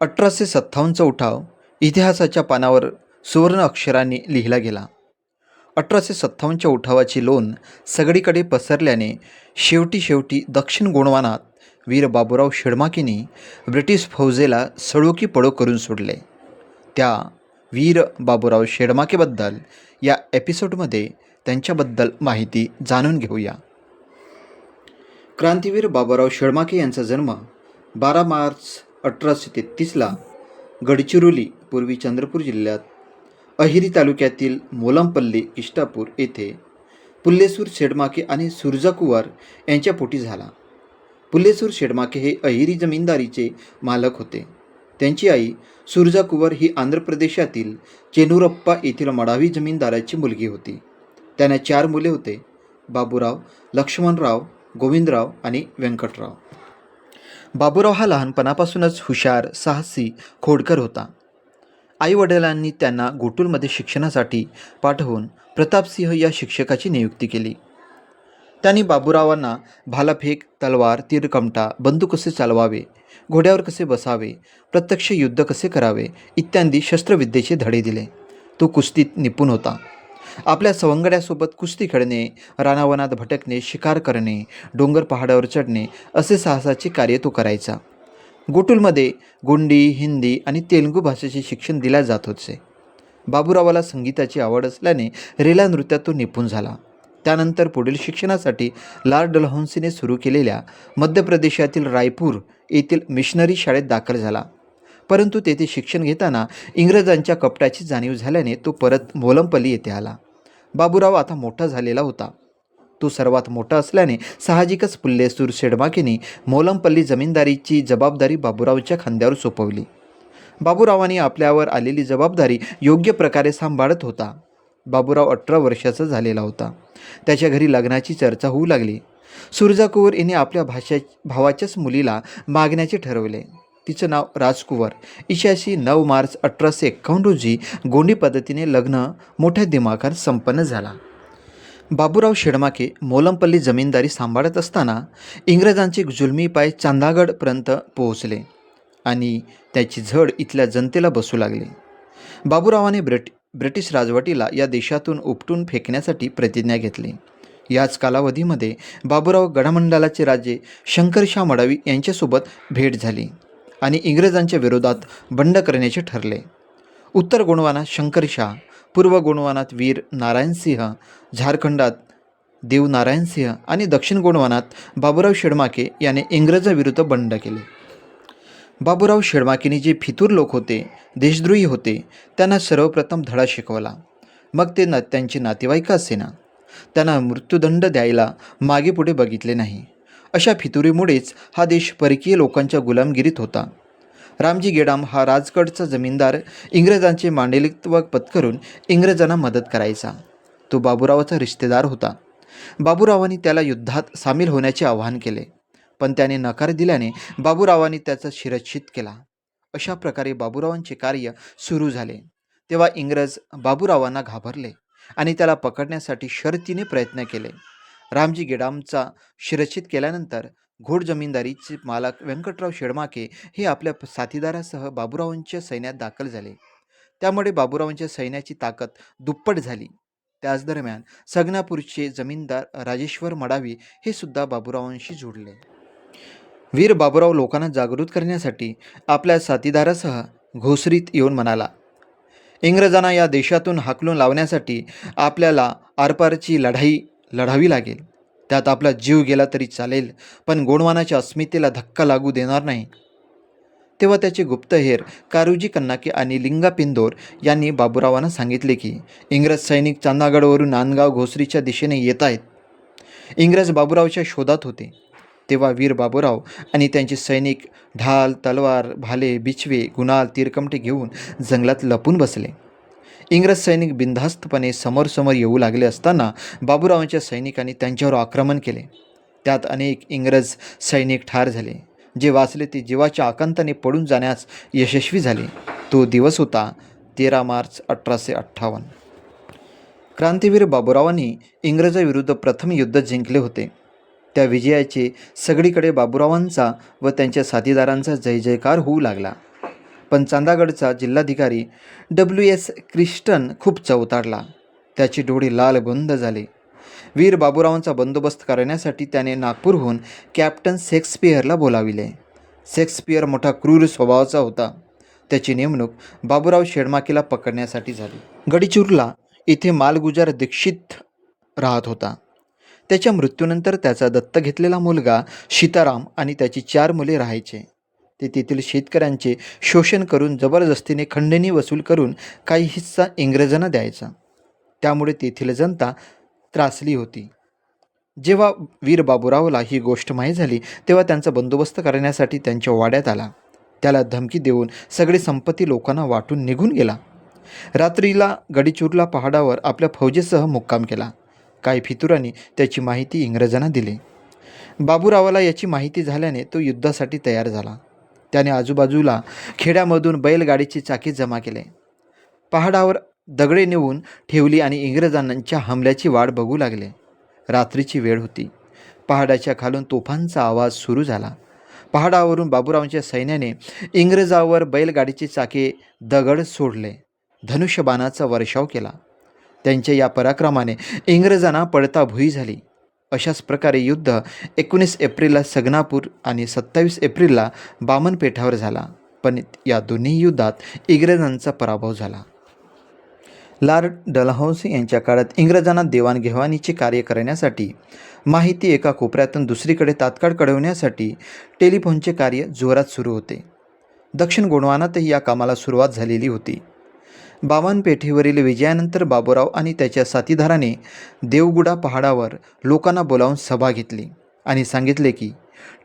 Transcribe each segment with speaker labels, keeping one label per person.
Speaker 1: अठराशे सत्तावन्नचा उठाव इतिहासाच्या पानावर सुवर्ण अक्षरांनी लिहिला गेला. अठराशे सत्तावन्नच्या उठावाची लोन सगळीकडे पसरल्याने शेवटी शेवटी दक्षिण गोंडवानात वीर बाबूराव शेडमाकीने ब्रिटिश फौजेला सळोकी पडो करून सोडले. त्या वीर बाबूराव शेडमाकेबद्दल या एपिसोडमध्ये त्यांच्याबद्दल माहिती जाणून घेऊया. क्रांतीवीर बाबूराव शेडमाके यांचा जन्म बारा मार्च अठराशे तेहतीसला गडचिरोली पूर्वी चंद्रपूर जिल्ह्यात अहिरी तालुक्यातील मोलमपल्ली इष्टापूर येथे पुल्लेसूर शेडमाके आणि सुरजाकुवार यांच्या पोटी झाला. पुल्लेसूर शेडमाके हे अहिरी जमीनदारीचे मालक होते. त्यांची आई सुरजाकुवर ही आंध्र प्रदेशातील चेनुरप्पा येथील मडावी जमीनदाराची मुलगी होती. त्यांना चार मुले होते बाबूराव लक्ष्मणराव गोविंदराव आणि व्यंकटराव. बाबूराव हा लहानपणापासूनच हुशार साहसी खोडकर होता. आईवडिलांनी त्यांना गोटूलमध्ये शिक्षणासाठी पाठवून प्रतापसिंह या शिक्षकाची नियुक्ती केली. त्यांनी बाबूरावांना भालाफेक तलवार तीरकमटा बंदूक कसे चालवावे घोड्यावर कसे बसावे प्रत्यक्ष युद्ध कसे करावे इत्यादी शस्त्रविद्येचे धडे दिले. तो कुस्तीत निपुण होता. आपल्या सवंगड्यासोबत कुस्ती खेळणे रानावनात भटकणे शिकार करणे डोंगर पहाडावर चढणे असे साहसाचे कार्य तो करायचा. गोटूलमध्ये गोंडी हिंदी आणि तेलुगू भाषेचे शिक्षण दिल्या जात होते. बाबूरावाला संगीताची आवड असल्याने रेला नृत्यात तो निपुण झाला. त्यानंतर पुढील शिक्षणासाठी लाल डलहौन्सीने सुरू केलेल्या मध्य प्रदेशातील रायपूर येथील मिशनरी शाळेत दाखल झाला. परंतु तेथे शिक्षण घेताना इंग्रजांच्या कपटाची जाणीव झाल्याने तो परत मोलमपल्ली येथे आला. बाबूराव आता मोठा झालेला होता. तो सर्वात मोठा असल्याने साहजिकच पुल्लेसूर शेडमाकेने मोलमपल्ली जमीनदारीची जबाबदारी बाबूरावच्या खांद्यावर सोपवली. बाबूरावांनी आपल्यावर आलेली जबाबदारी योग्य प्रकारे सांभाळत होता. बाबूराव अठरा वर्षाचा झालेला होता. त्याच्या घरी लग्नाची चर्चा होऊ लागली. सुरजाकुवर हिने आपल्या भाषा भावाच्याच मुलीला मागण्याचे ठरवले. तिचं नाव राजकुवर. इशाशी नऊ मार्च अठराशे एक्कावन्न रोजी गोंडी पद्धतीने लग्न मोठ्या दिमाखात संपन्न झाला. बाबूराव शेडमाके मोलमपल्ली जमीनदारी सांभाळत असताना इंग्रजांचे जुलमी पाय चांदागडपर्यंत पोहोचले आणि त्याची झड इथल्या जनतेला बसू लागली. बाबूरावाने ब्रिट ब्रिटिश राजवटीला या देशातून उपटून फेकण्यासाठी प्रतिज्ञा घेतली. याच कालावधीमध्ये बाबूराव गडमंडलाचे राजे शंकरशाह मडावी यांच्यासोबत भेट झाली. आणि इंग्रजांच्या विरोधात बंड करण्याचे ठरले. उत्तर गोंडवानात शंकरशाह पूर्व गोंडवानात वीर नारायणसिंह झारखंडात देव नारायणसिंह आणि दक्षिण गोंडवानात बाबूराव शेडमाके याने इंग्रजाविरुद्ध बंड केले. बाबूराव शेडमाकेने जे फितूर लोक होते देशद्रोही होते त्यांना सर्वप्रथम धडा शिकवला. मग ते न त्यांचे नातेवाईक असेना त्यांना मृत्यूदंड द्यायला मागे पुढे बघितले नाही. अशा फितुरीमुळेच हा देश परकीय लोकांच्या गुलामगिरीत होता. रामजी गेडाम हा राजगडचा जमीनदार इंग्रजांचे मांडलिकत्व पत्करून इंग्रजांना मदत करायचा. तो बाबुरावाचा रिश्तेदार होता. बाबुरावांनी त्याला युद्धात सामील होण्याचे आवाहन केले. पण त्याने नकार दिल्याने बाबुरावांनी त्याचा शिरच्छित केला. अशा प्रकारे बाबुरावांचे कार्य सुरू झाले. तेव्हा इंग्रज बाबुरावांना घाबरले आणि त्याला पकडण्यासाठी शर्तीने प्रयत्न केले. रामजी गेडामचा शिरच्छेद केल्यानंतर घोड जमीनदारीचे मालक व्यंकटराव शेडमाके हे आपल्या साथीदारासह बाबुरावांच्या सैन्यात दाखल झाले. त्यामुळे बाबुरावांच्या सैन्याची ताकद दुप्पट झाली. त्याच दरम्यान सगनापूरचे जमीनदार राजेश्वर मडावी हे सुद्धा बाबुरावांशी जोडले. वीर बाबुराव लोकांना जागृत करण्यासाठी आपल्या साथीदारासह घोसरीत येऊन म्हणाला इंग्रजांना या देशातून हाकलून लावण्यासाठी आपल्याला आरपारची लढाई लढावी लागेल. त्यात आपला जीव गेला तरी चालेल पण गोंडवानाच्या अस्मितेला धक्का लागू देणार नाही. तेव्हा त्याचे गुप्तहेर कारुजी कन्नाके आणि लिंगा पिंदोर यांनी बाबुरावांना सांगितले की इंग्रज सैनिक चांदागडवरून नांदगाव घोसरीच्या दिशेने येत आहेत. इंग्रज बाबुरावच्या शोधात होते. तेव्हा वीर बाबुराव आणि त्यांचे सैनिक ढाल तलवार भाले बिछवे गुणाल तिरकमटे घेऊन जंगलात लपून बसले. इंग्रज सैनिक बिनधास्तपणे समोरसमोर येऊ लागले असताना बाबूरावांच्या सैनिकांनी त्यांच्यावर आक्रमण केले. त्यात अनेक इंग्रज सैनिक ठार झाले. जे वाचले ते जीवाच्या आकांताने पडून जाण्यास यशस्वी झाले. तो दिवस होता तेरा मार्च अठराशे अठ्ठावन्न. क्रांतीवीर बाबूरावांनी इंग्रजाविरुद्ध प्रथम युद्ध जिंकले होते. त्या विजयाचे सगळीकडे बाबूरावांचा व त्यांच्या साथीदारांचा जय जयकार होऊ लागला. पण चांदागडचा जिल्हाधिकारी डब्ल्यू एस क्रिस्टन खूप चवताडला त्याची डोळे लालबंद झाले. वीर बाबूरावांचा बंदोबस्त करण्यासाठी त्याने नागपूरहून कॅप्टन शेक्सपियरला बोलाविले. शेक्सपियर मोठा क्रूर स्वभावाचा होता. त्याची नेमणूक बाबूराव शेडमाकीला पकडण्यासाठी झाली. गडचिरोला इथे मालगुजार दीक्षित राहत होता. त्याच्या मृत्यूनंतर त्याचा दत्त घेतलेला मुलगा सीताराम आणि त्याची चार मुले राहायचे. ते तेथील शेतकऱ्यांचे शोषण करून जबरदस्तीने खंडणी वसूल करून काही हिस्सा इंग्रजांना द्यायचा. त्यामुळे तेथील जनता त्रासली होती. जेव्हा वीर बाबूरावला ही गोष्ट माहीत झाली तेव्हा त्यांचा बंदोबस्त करण्यासाठी त्यांच्या वाड्यात आला. त्याला धमकी देऊन सगळी संपत्ती लोकांना वाटून निघून गेला. रात्रीला गडीचूरला पहाडावर आपल्या फौजेसह मुक्काम केला. काही फितुरांनी त्याची माहिती इंग्रजांना दिली. बाबूरावाला याची माहिती झाल्याने तो युद्धासाठी तयार झाला. त्याने आजूबाजूला खेड्यामधून बैलगाडीची चाकी जमा केले. पहाडावर दगडे नेऊन ठेवली आणि इंग्रजांच्या हमल्याची वाट बघू लागले. रात्रीची वेळ होती. पहाडाच्या खालून तोफांचा आवाज सुरू झाला. पहाडावरून बाबूरावांच्या सैन्याने इंग्रजावर बैलगाडीचे चाके दगड सोडले. धनुष्यबाणाचा वर्षाव केला. त्यांच्या या पराक्रमाने इंग्रजांना पडता भुई झाली. अशाच प्रकारे युद्ध एकोणीस एप्रिलला सगनापूर आणि सत्तावीस एप्रिलला बामनपेठावर झाला. पण या दोन्ही युद्धात इंग्रजांचा पराभव झाला. लॉर्ड डलहौसी यांच्या काळात इंग्रजांना देवाणघेवाणीचे कार्य करण्यासाठी माहिती एका कोपऱ्यातून दुसरीकडे तात्काळ कळवण्यासाठी टेलिफोनचे कार्य जोरात सुरू होते. दक्षिण गोंडवानातही या कामाला सुरुवात झालेली होती. बामनपेठेवरील विजयानंतर बाबूराव आणि त्याच्या साथीदाराने देवगुडा पहाडावर लोकांना बोलावून सभा घेतली आणि सांगितले की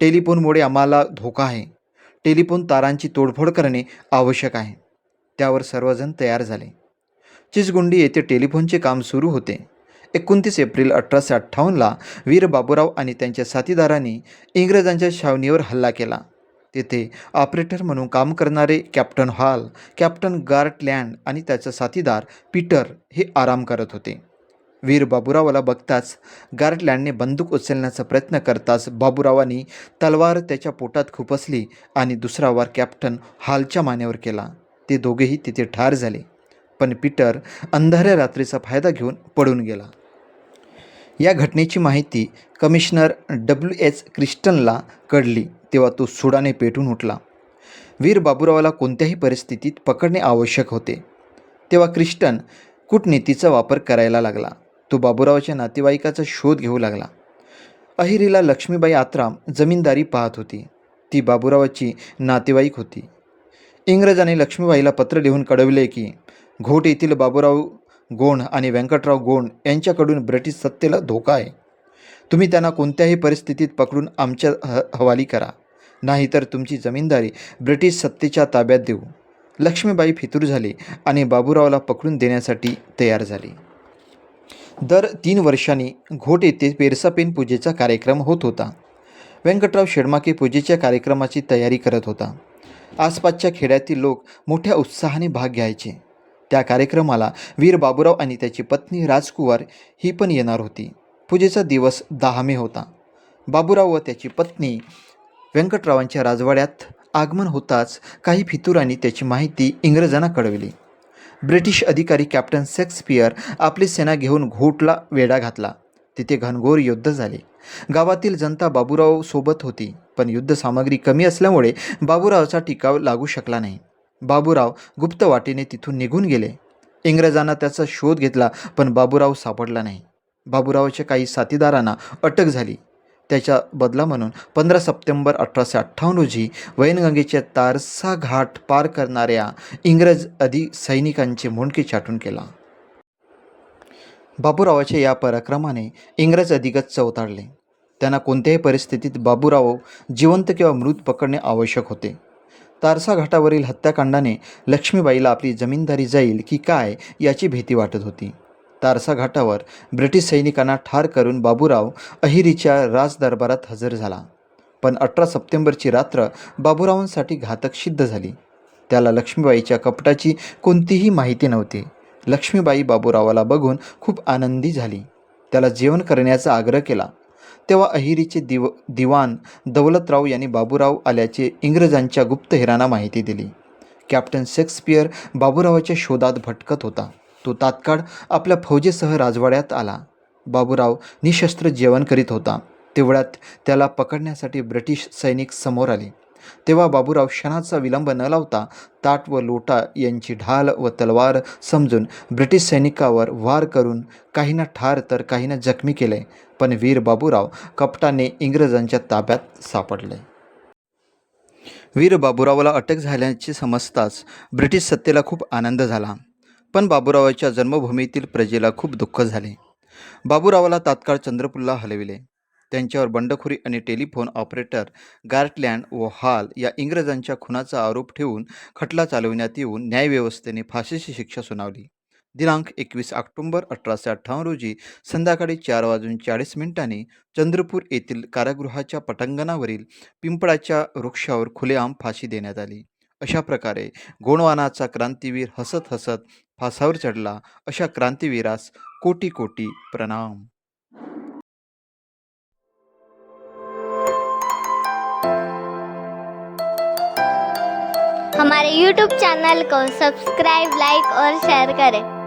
Speaker 1: टेलिफोनमुळे आम्हाला धोका आहे. टेलिफोन तारांची तोडफोड करणे आवश्यक आहे. त्यावर सर्वजण तयार झाले. चिचगुंडी येथे टेलिफोनचे काम सुरू होते. एकोणतीस एप्रिल अठराशे अठ्ठावन्नला वीर बाबूराव आणि त्यांच्या साथीदारांनी इंग्रजांच्या छावणीवर हल्ला केला. तेथे ऑपरेटर म्हणून काम करणारे कॅप्टन हॉल कॅप्टन गार्टलँड आणि त्याचा साथीदार पीटर हे आराम करत होते. वीर बाबुरावाला बघताच गार्टलँडने बंदूक उचलण्याचा प्रयत्न करताच बाबुरावानी तलवार त्याच्या पोटात खुपसली आणि दुसरा वार कॅप्टन हॉलच्या मानेवर केला. ते दोघेही तिथे ठार झाले. पण पीटर अंधाऱ्या रात्रीचा फायदा घेऊन पडून गेला. या घटनेची माहिती कमिशनर डब्ल्यू एच क्रिस्टनला कळली तेव्हा तो सुडाने पेटून उठला. वीर बाबुरावाला कोणत्याही परिस्थितीत पकडणे आवश्यक होते. तेव्हा क्रिस्टन कूटनीतीचा वापर करायला लागला. तो बाबुरावाच्या नातेवाईकाचा शोध घेऊ लागला. अहिरीला लक्ष्मीबाई आत्राम जमीनदारी पाहत होती. ती बाबुरावाची नातेवाईक होती. इंग्रजांनी लक्ष्मीबाईला पत्र लिहून कळविले की घोट येथील बाबुराव गोंड आणि व्यंकटराव गोंड यांच्याकडून ब्रिटिश सत्तेला धोका आहे. तुम्ही त्यांना कोणत्याही परिस्थितीत पकडून आमच्या ह हवाली करा. नाहीतर तुमची जमीनदारी ब्रिटिश सत्तेच्या ताब्यात देऊ. लक्ष्मीबाई फितूर झाली आणि बाबूरावला पकडून देण्यासाठी तयार झाली. दर तीन वर्षांनी घोट येथे पेरसापेन पूजेचा कार्यक्रम होत होता. व्यंकटराव शेडमाके पूजेच्या कार्यक्रमाची तयारी करत होता. आसपासच्या खेड्यातील लोक मोठ्या उत्साहाने भाग घ्यायचे. त्या कार्यक्रमाला वीर बाबूराव आणि त्याची पत्नी राजकुवार ही पण येणार होती. पूजेचा दिवस दहा मे होता. बाबूराव व त्याची पत्नी व्यंकटरावांच्या राजवाड्यात आगमन होताच काही फितुरांनी त्याची माहिती इंग्रजांना कळविली. ब्रिटिश अधिकारी कॅप्टन शेक्सपियर आपली सेना घेऊन घोटला वेढा घातला. तिथे घनघोर युद्ध झाले. गावातील जनता बाबूराव सोबत होती पण युद्ध सामग्री कमी असल्यामुळे बाबूरावचा टिकाव लागू शकला नाही. बाबूराव गुप्त वाटेने तिथून निघून गेले. इंग्रजांना त्याचा शोध घेतला पण बाबूराव सापडला नाही. बाबूरावच्या काही साथीदारांना अटक झाली. त्याच्या बदला म्हणून पंधरा सप्टेंबर अठराशे अठ्ठावन्न रोजी वैनगंगेच्या तारसा घाट पार करणाऱ्या इंग्रज अधि सैनिकांचे मुंडके छाटून केला. बाबूरावाच्या या पराक्रमाने इंग्रज अधिगत चवताळले त्यांना कोणत्याही परिस्थितीत बाबूराव जिवंत किंवा मृत पकडणे आवश्यक होते. तारसा घाटावरील हत्याकांडाने लक्ष्मीबाईला आपली जमीनदारी जाईल की काय याची भीती वाटत होती. तारसा घाटावर ब्रिटिश सैनिकांना ठार करून बाबूराव अहिरीच्या राजदरबारात हजर झाला. पण अठरा सप्टेंबरची रात्र बाबूरावांसाठी घातक सिद्ध झाली. त्याला लक्ष्मीबाईच्या कपटाची कोणतीही माहिती नव्हती. लक्ष्मीबाई बाबूरावाला बघून खूप आनंदी झाली. त्याला जेवण करण्याचा आग्रह केला. तेव्हा अहिरीचे दिव दिवाण दौलतराव यांनी बाबूराव आल्याचे इंग्रजांच्या गुप्तहेरांना माहिती दिली. कॅप्टन शेक्सपियर बाबूरावाच्या शोधात भटकत होता. तो तात्काळ आपल्या फौजेसह राजवाड्यात आला. बाबूराव निशस्त्र जेवण करीत होता. तेवढ्यात त्याला पकडण्यासाठी ब्रिटिश सैनिक समोर आले. तेव्हा बाबूराव क्षणाचा विलंब न लावता ताट व लोटा यांची ढाल व तलवार समजून ब्रिटिश सैनिकावर वार करून काहींना ठार तर काहींना जखमी केले पण वीर बाबूराव कपटाने इंग्रजांच्या ताब्यात सापडले. वीर बाबूरावाला अटक झाल्याचे समजताच ब्रिटिश सत्तेला खूप आनंद झाला पण बाबूरावाच्या जन्मभूमीतील प्रजेला खूप दुःख झाले. बाबूरावाला तात्काळ चंद्रपूरला हलविले. त्यांच्यावर बंडखोरी आणि टेलिफोन ऑपरेटर गार्टलँड व हाल या इंग्रजांच्या खुनाचा आरोप ठेवून खटला चालविण्यात येऊन न्यायव्यवस्थेने फाशीची शिक्षा सुनावली. दिनांक एकवीस ऑक्टोंबर अठराशे अठ्ठावन्न रोजी संध्याकाळी चार वाजून चाळीस मिनिटांनी चंद्रपूर येथील कारागृहाच्या पटांगणावरील पिंपळाच्या वृक्षावर खुलेआम फाशी देण्यात आली. अशा प्रकारे गोंडवानाचा क्रांतीवीर हसत हसत फासावर चढला. अशा क्रांतीवीरास कोटी कोटी प्रणाम.
Speaker 2: हमारे YouTube चैनल को सब्सक्राइब लाइक और शेयर करें।